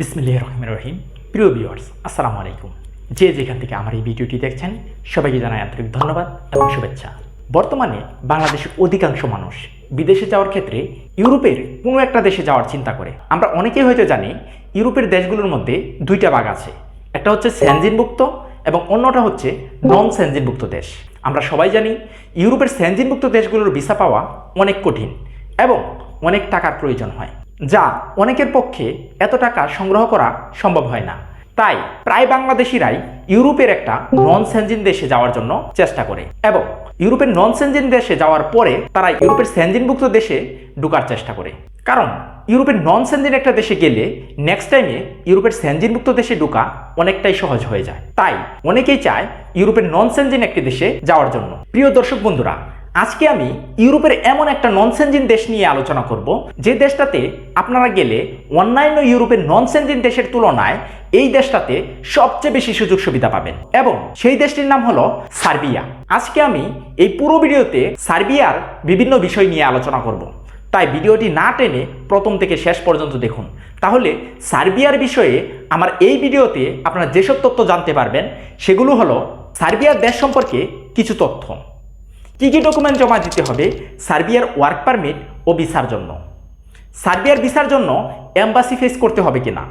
বিসমিল্লাহ রহমান রহিম প্রিয় ভিউয়ার্স আসসালামু আলাইকুম। যে যেখান থেকে আমার এই ভিডিওটি দেখছেন, সবাইকে জানাই আন্তরিক ধন্যবাদ এবং শুভেচ্ছা। বর্তমানে বাংলাদেশের অধিকাংশ মানুষ বিদেশে যাওয়ার ক্ষেত্রে ইউরোপের কোনো একটা দেশে যাওয়ার চিন্তা করে। আমরা অনেকেই হয়তো জানি, ইউরোপের দেশগুলোর মধ্যে দুইটা ভাগ আছে। একটা হচ্ছে স্যানজিনভুক্ত এবং অন্যটা হচ্ছে নন স্যানজিনভুক্ত দেশ। আমরা সবাই জানি, ইউরোপের স্যানজিনভুক্ত দেশগুলোর ভিসা পাওয়া অনেক কঠিন এবং অনেক টাকার প্রয়োজন হয়। যা অনেকের পক্ষে এত টাকা সংগ্রহ করা সম্ভব হয় না। তাই প্রায় বাংলাদেশিরাই ইউরোপের একটা নন সেনজিন দেশে যাওয়ার জন্য চেষ্টা করে এবং ইউরোপের নন সেনজিন দেশে যাওয়ার পরে তারা ইউরোপের সেনজিনভুক্ত দেশে ঢুকার চেষ্টা করে। কারণ ইউরোপের নন সেনজিন একটা দেশে গেলে নেক্সট টাইমে ইউরোপের সেনজিনভুক্ত দেশে ঢুকা অনেকটাই সহজ হয়ে যায়। তাই অনেকেই চায় ইউরোপের নন সেনজিন একটি দেশে যাওয়ার জন্য। প্রিয় দর্শক বন্ধুরা আজকে আমি ইউরোপের এমন একটা নন সেনজিন দেশ নিয়ে আলোচনা করব, যে দেশটাতে আপনারা গেলে অন্যান্য ইউরোপের নন সেনজিন দেশের তুলনায় এই দেশটাতে সবচেয়ে বেশি সুযোগ সুবিধা পাবেন। এবং সেই দেশটির নাম হলো সার্বিয়া। আজকে আমি এই পুরো ভিডিওতে সার্বিয়ার বিভিন্ন বিষয় নিয়ে আলোচনা করব। তাই ভিডিওটি না টেনে প্রথম থেকে শেষ পর্যন্ত দেখুন। তাহলে সার্বিয়ার বিষয়ে আমার এই ভিডিওতে আপনারা যেসব তথ্য জানতে পারবেন, সেগুলো হলো সার্বিয়ার দেশ সম্পর্কে কিছু তথ্য। কী কী ডকুমেন্ট জমা দিতে হবে? সার্বিয়ার ওয়ার্ক পারমিট ও ভিসার জন্য। সার্বিয়ার ভিসার জন্য অ্যাম্বাসি ফেস করতে হবে কিনা?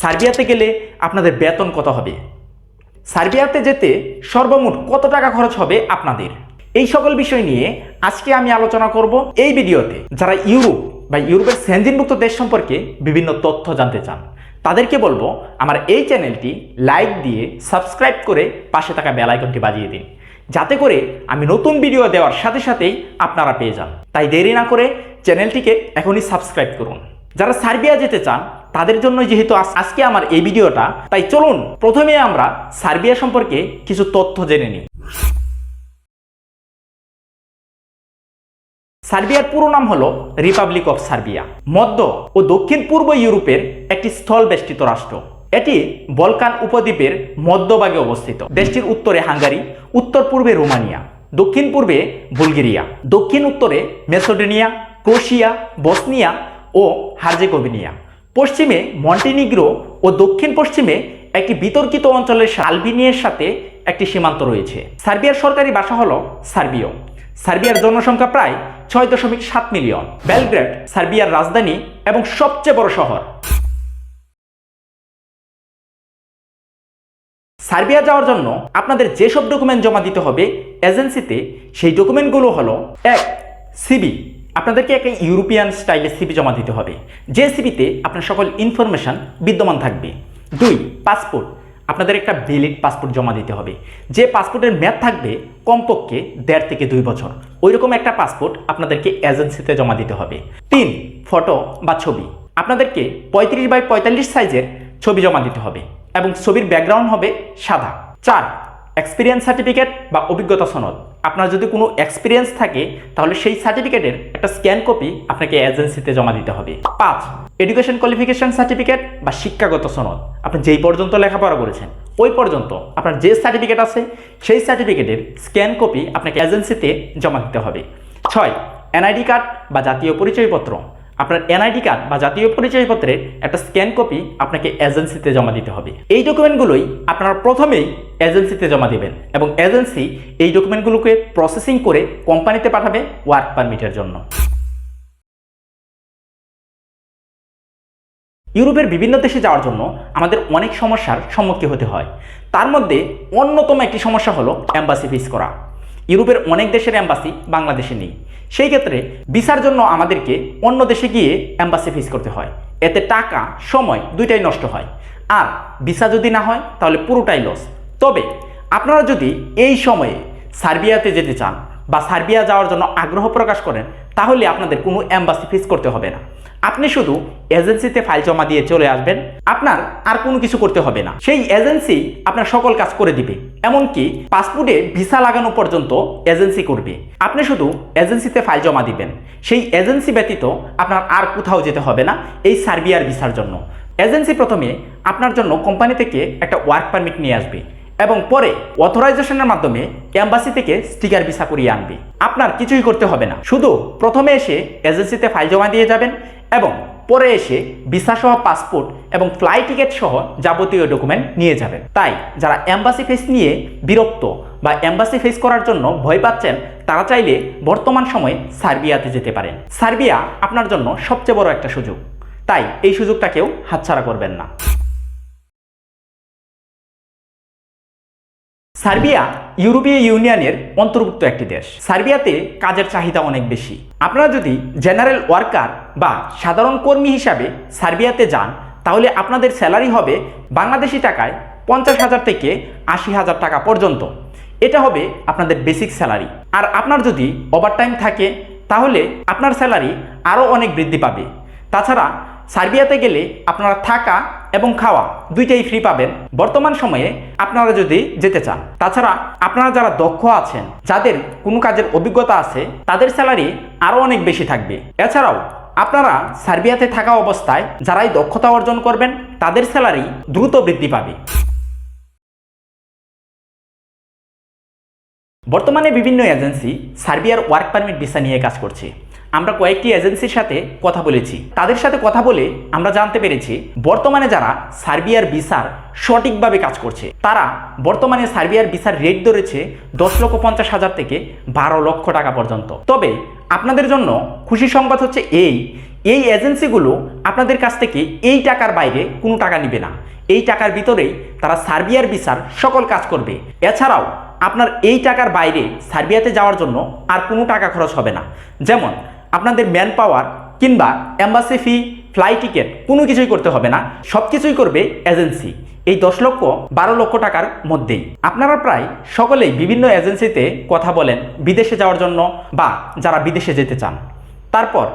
সার্বিয়াতে গেলে আপনাদের বেতন কত হবে? সার্বিয়াতে যেতে সর্বমোট কত টাকা খরচ হবে আপনাদের? এই সকল বিষয় নিয়ে আজকে আমি আলোচনা করব এই ভিডিওতে। যারা ইউরোপ বা ইউরোপের সেনজিনভুক্ত দেশ সম্পর্কে বিভিন্ন তথ্য জানতে চান, তাদেরকে বলব আমার এই চ্যানেলটি লাইক দিয়ে সাবস্ক্রাইব করে পাশে থাকা বেল আইকনটি বাজিয়ে দিন। যাতে করে আমি নতুন ভিডিও দেওয়ার সাথে সাথেই আপনারা পেয়ে যান। তাই দেরি না করে চ্যানেলটিকে এখনই সাবস্ক্রাইব করুন। যারা সার্বিয়া যেতে চান, তাদের জন্য যেহেতু আজকে আমার এই ভিডিওটা তাই চলুন প্রথমে আমরা সার্বিয়া সম্পর্কে কিছু তথ্য জেনে নিই। সার্বিয়ার পুরো নাম হলো রিপাবলিক অফ সার্বিয়া মধ্য ও দক্ষিণ পূর্ব ইউরোপের একটি স্থল বেষ্টিত রাষ্ট্র। এটি বলকান উপদ্বীপের মধ্যভাগে অবস্থিত। দেশটির উত্তরে হাঙ্গারি, উত্তর পূর্বে রোমানিয়া, দক্ষিণ পূর্বে বুলগেরিয়া, দক্ষিণ উত্তরে মেসোডেনিয়া, ক্রোশিয়া, বসনিয়া ও হার্জেগোভিনিয়া। পশ্চিমে মন্টিনিগ্রো ও দক্ষিণ পশ্চিমে একটি বিতর্কিত অঞ্চলের আলবিনিয়ার সাথে একটি সীমান্ত রয়েছে। সার্বিয়ার সরকারি ভাষা হল সার্বীয়। সার্বিয়ার জনসংখ্যা প্রায় ছয় দশমিক সাত মিলিয়ন। বেলগ্রেড, সার্বিয়ার রাজধানী এবং সবচেয়ে বড় শহর। সার্বিয়া যাওয়ার জন্য আপনাদের যেসব ডকুমেন্ট জমা দিতে হবে এজেন্সিতে, সেই ডকুমেন্টগুলো হলো, এক সিবি আপনাদেরকে একটা ইউরোপিয়ান স্টাইলে সিবি জমা দিতে হবে। যে সিবিতে আপনার সকল ইনফরমেশন বিদ্যমান থাকবে। দুই, পাসপোর্ট, আপনাদের একটা ভ্যালিড পাসপোর্ট জমা দিতে হবে। যে পাসপোর্টের মেয়াদ থাকবে কমপক্ষে দেড় থেকে দুই বছর। ওইরকম একটা পাসপোর্ট আপনাদেরকে এজেন্সিতে জমা দিতে হবে। তিন, ফটো বা ছবি, আপনাদেরকে পঁয়ত্রিশ বাই পঁয়তাল্লিশ সাইজের ছবি জমা দিতে হবে এবং ছবির ব্যাকগ্রাউন্ড হবে সাদা। চার এক্সপিরিয়েন্স সার্টিফিকেট বা অভিজ্ঞতা সনদ। আপনার যদি কোনো এক্সপিরিয়েন্স থাকে, তাহলে সেই সার্টিফিকেটের একটা স্ক্যান কপি আপনাকে এজেন্সিতে জমা দিতে হবে। পাঁচ এডুকেশন কোয়ালিফিকেশন সার্টিফিকেট বা শিক্ষাগত সনদ। আপনি যেই পর্যন্ত লেখাপড়া করেছেন, ওই পর্যন্ত আপনার যে সার্টিফিকেট আছে, সেই সার্টিফিকেটের স্ক্যান কপি আপনাকে এজেন্সিতে জমা দিতে হবে। ছয় এনআইডি কার্ড বা জাতীয় পরিচয়পত্র। আপনার এনআইডি কার্ড বা জাতীয় পরিচয়পত্রের একটা স্ক্যান কপি আপনাকে এজেন্সিতে জমা দিতে হবে। এই ডকুমেন্টগুলোই আপনারা প্রথমেই এজেন্সিতে জমা দিবেন এবং এজেন্সি এই ডকুমেন্টগুলোকে প্রসেসিং করে কোম্পানিতে পাঠাবে ওয়ার্ক পারমিটের জন্য। ইউরোপের বিভিন্ন দেশে যাওয়ার জন্য আমাদের অনেক সমস্যার সম্মুখীন হতে হয়। তার মধ্যে অন্যতম একটি সমস্যা হলো অ্যাম্বাসি ফিস করা। ইউরোপের অনেক দেশের অ্যাম্বাসি বাংলাদেশে নেই। সেই ক্ষেত্রে ভিসার জন্য আমাদেরকে অন্য দেশে গিয়ে অ্যাম্বাসি ফিস করতে হয়। এতে টাকা, সময় দুইটাই নষ্ট হয়। আর ভিসা যদি না হয়, তাহলে পুরোটাই লস তবে আপনারা যদি এই সময়ে সার্বিয়াতে যেতে চান বা সার্বিয়া যাওয়ার জন্য আগ্রহ প্রকাশ করেন, তাহলে আপনাদের কোনো অ্যাম্বাসি ফিস করতে হবে না। আপনি শুধু এজেন্সিতে ফাইল জমা দিয়ে চলে আসবেন, আপনার আর কোনো কিছু করতে হবে না। সেই এজেন্সি আপনার সকল কাজ করে দিবে, এমনকি পাসপোর্টে ভিসা লাগানো পর্যন্ত এজেন্সি করবে। আপনি শুধু এজেন্সিতে ফাইল জমা দিবেন, সেই এজেন্সি ব্যতীত আপনার আর কোথাও যেতে হবে না এই সার্বিয়ার ভিসার জন্য। এজেন্সি প্রথমে আপনার জন্য কোম্পানি থেকে একটা ওয়ার্ক পারমিট নিয়ে আসবে এবং পরে অথরাইজেশনের মাধ্যমে অ্যাম্বাসি থেকে স্টিকার ভিসা করিয়ে আনবে। আপনার কিছুই করতে হবে না, শুধু প্রথমে এসে এজেন্সিতে ফাইল জমা দিয়ে যাবেন এবং পরে এসে ভিসা সহ পাসপোর্ট এবং ফ্লাই টিকিট সহ যাবতীয় ডকুমেন্ট নিয়ে যাবেন। তাই যারা এম্বাসি ফেস নিয়ে বিরক্ত বা এম্বাসি ফেস করার জন্য ভয় পাচ্ছেন, তারা চাইলে বর্তমান সময়ে সার্বিয়াতে যেতে পারেন। সার্বিয়া আপনার জন্য সবচেয়ে বড় একটা সুযোগ। তাই এই সুযোগটাকেও হাতছাড়া করবেন না। সার্বিয়া ইউরোপীয় ইউনিয়নের অন্তর্ভুক্ত একটি দেশ। সার্বিয়াতে কাজের চাহিদা অনেক বেশি। আপনারা যদি জেনারেল ওয়ার্কার বা সাধারণ কর্মী হিসাবে সার্বিয়াতে যান, তাহলে আপনাদের স্যালারি হবে বাংলাদেশি টাকায় পঞ্চাশ হাজার থেকে আশি হাজার টাকা পর্যন্ত। এটা হবে আপনাদের বেসিক স্যালারি। আর আপনার যদি ওভারটাইম থাকে, তাহলে আপনার স্যালারি আরও অনেক বৃদ্ধি পাবে। তাছাড়া সার্বিয়াতে গেলে আপনারা থাকা এবং খাওয়া দুইটাই ফ্রি পাবেন। বর্তমান সময়ে আপনারা যদি যেতে চান, তাছাড়া আপনারা যারা দক্ষ আছেন, যাদের কোনো কাজের অভিজ্ঞতা আছে, তাদের স্যালারি আরও অনেক বেশি থাকবে। এছাড়াও আপনারা সার্বিয়াতে থাকা অবস্থায় যারাই দক্ষতা অর্জন করবেন, তাদের স্যালারি দ্রুত বৃদ্ধি পাবে। বর্তমানে বিভিন্ন এজেন্সি সার্বিয়ার ওয়ার্ক পারমিট ভিসা নিয়ে কাজ করছে। আমরা কয়েকটি এজেন্সির সাথে কথা বলেছি। তাদের সাথে কথা বলে আমরা জানতে পেরেছি, বর্তমানে যারা সার্বিয়ার ভিসার সঠিকভাবে কাজ করছে, তারা বর্তমানে সার্বিয়ার ভিসার রেট ধরেছে দশ লক্ষ পঞ্চাশ হাজার থেকে বারো লক্ষ টাকা পর্যন্ত। তবে আপনাদের জন্য খুশি সংবাদ হচ্ছে এই এই এজেন্সিগুলো আপনাদের কাছ থেকে এই টাকার বাইরে কোনো টাকা নিবে না। এই টাকার ভিতরেই তারা সার্বিয়ার ভিসার সকল কাজ করবে। এছাড়াও আপনার এই টাকার বাইরে সার্বিয়াতে যাওয়ার জন্য আর কোনো টাকা খরচ হবে না। যেমন আপনাদের ম্যান পাওয়ার কিংবা অ্যাম্বাসি ফি ফ্লাইট টিকিট কোনো কিছুই করতে হবে না। সব কিছুই করবে এজেন্সি এই দশ লক্ষ বারো লক্ষ টাকার মধ্যেই। আপনারা প্রায় সকলেই বিভিন্ন এজেন্সিতে কথা বলেন বিদেশে যাওয়ার জন্য বা যারা বিদেশে যেতে চান। তারপর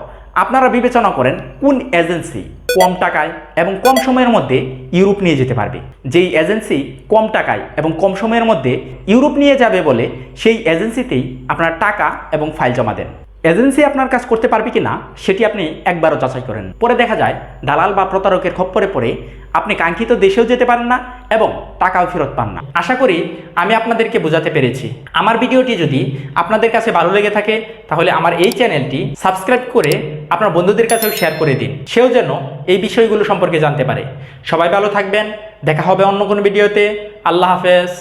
আপনারা বিবেচনা করেন কোন এজেন্সি কম টাকায় এবং কম সময়ের মধ্যে ইউরোপ নিয়ে যেতে পারবে। যেই এজেন্সি কম টাকায় এবং কম সময়ের মধ্যে ইউরোপ নিয়ে যাবে বলে সেই এজেন্সিতেই আপনার টাকা এবং ফাইল জমা দেন। এজেন্সি আপনার কাজ করতে পারবে কি না, সেটি আপনি একবারও যাচাই করেন। পরে দেখা যায়, দালাল বা প্রতারকের খপ্পরে পড়ে আপনি কাঙ্ক্ষিত দেশেও যেতে পারেন না এবং টাকাও ফেরত পান না। আশা করি আমি আপনাদেরকে বোঝাতে পেরেছি। আমার ভিডিওটি যদি আপনাদের কাছে ভালো লেগে থাকে, তাহলে আমার এই চ্যানেলটি সাবস্ক্রাইব করে আপনার বন্ধুদের কাছেও শেয়ার করে দিন। সেও যেন এই বিষয়গুলো সম্পর্কে জানতে পারে। সবাই ভালো থাকবেন, দেখা হবে অন্য কোনো ভিডিওতে। আল্লাহ হাফেজ।